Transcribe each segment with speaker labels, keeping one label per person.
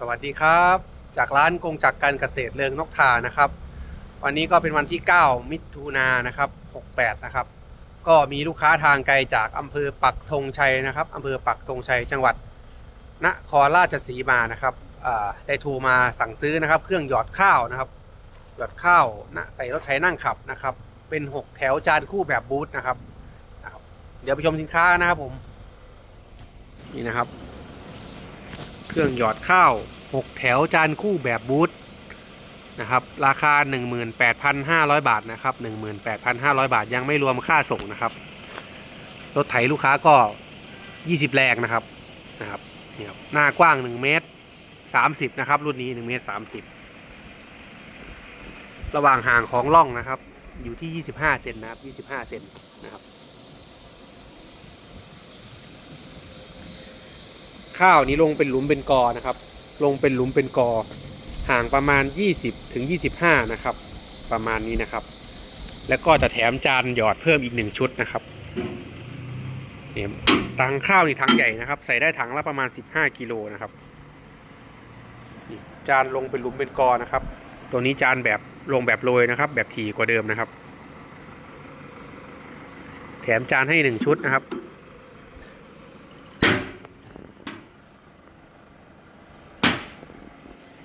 Speaker 1: สวัสดีครับ จากร้านกงจักรการเกษตรเริงนกทานะครับ วันนี้ก็เป็นวันที่ 9 มิถุนายนนะครับ 68 นะครับ ก็มีลูกค้าทางไกลจากอำเภอปักธงชัยนะครับอำเภอปักธงชัยจังหวัดนครราชสีมานะครับได้โทรมาสั่งซื้อนะครับ เครื่องหยอดข้าวนะครับ หยอดข้าวนะใส่รถไถนั่งขับนะครับ เป็น 6 แถวจานคู่แบบบูธนะครับ เดี๋ยวไปชมสินค้านะครับผมนี่นะครับ เครื่องหยอดข้าว 6 แถวจานคู่แบบบูธนะครับราคา 18,500 บาทนะครับ 18,500 บาทยังไม่รวมค่าส่งนะครับ รถไถลูกค้าก็ 20 แรงนะครับนะครับนี่ครับหน้ากว้าง 1 เมตร 30 นะครับ รุ่นนี้ 1 เมตร 30 ระหว่างห่างของร่องนะครับ อยู่ที่ 25 เซนนะครับ 25 เซนนะครับ ข้าวนี้ลงเป็นหลุมเป็นกอนะครับ ลงเป็นหลุมเป็นกอ ห่างประมาณ 20ถึง25 นะครับ ประมาณนี้นะครับ แล้วก็จะแถมจานหยอดเพิ่มอีกหนึ่งชุดนะครับเนี่ยตังข้าวนี่ถังใหญ่นะครับ ใส่ได้ถังละประมาณ 15กิโลนะครับจานลงเป็นหลุมเป็นกอนะครับ ตัวนี้จานแบบลงแบบโรยนะครับ แบบถี่กว่าเดิมนะครับ แถมจานให้หนึ่งชุดนะครับ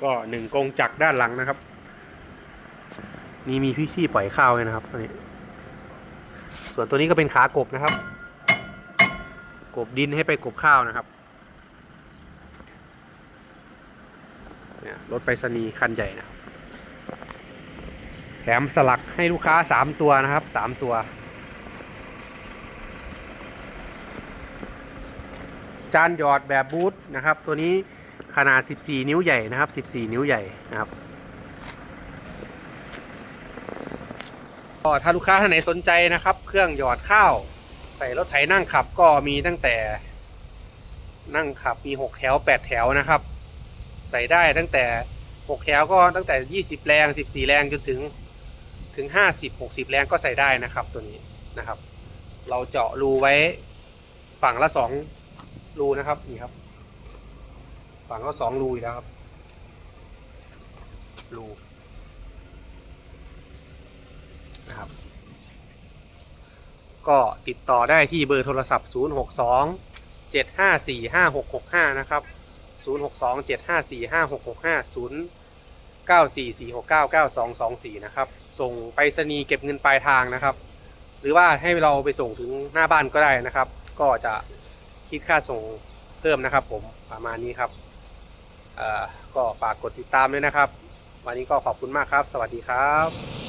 Speaker 1: ก็หนึ่งกงจักรด้านหลังนะครับ นี่มีพี่ที่ปล่อยข้าวเลยนะครับตัวนี้ ส่วนตัวนี้ก็เป็นขากบนะครับ กบดินให้ไปกบข้าวนะครับเนี่ยรถไปรษณีย์คันใหญ่นะแถมสลักให้ลูกค้าสามตัวนะครับสามตัวจานหยอดแบบบูทนะครับ ตัวนี้ ขนาด 14 นิ้วใหญ่นะครับ 14 นิ้วใหญ่นะครับก็ถ้าลูกค้าท่านไหนสนใจนะครับ เครื่องหยอดข้าว ใส่รถไถนั่งขับก็มีตั้งแต่นั่งขับมี 6 แถว 8 แถวนะครับ ใส่ได้ตั้งแต่ 6 แถวก็ตั้งแต่ 20 แรง 14 แรงจนถึงถึง 50 60 แรงก็ใส่ได้นะครับตัวนี้นะครับ เราเจาะรูไว้ฝั่งละ 2 รูนะครับนี่ครับ ฝั่งก็สองรูอยู่แล้วครับ รูนะครับ ก็ติดต่อได้ที่เบอร์โทรศัพท์ 0 6 2 7 5 4 5 6 6 5 นะครับ 0 6 2 7 5 4 5 6 6 5 0 9 4 4 6 9 9 2 2 4 นะครับ ส่งไปรษณีย์เก็บเงินปลายทางนะครับ หรือว่าให้เราไปส่งถึงหน้าบ้านก็ได้นะครับ ก็จะคิดค่าส่งเพิ่มนะครับผมประมาณนี้ครับ ก็ฝากกดติดตามด้วยนะครับ วันนี้ก็ขอบคุณมากครับ สวัสดีครับ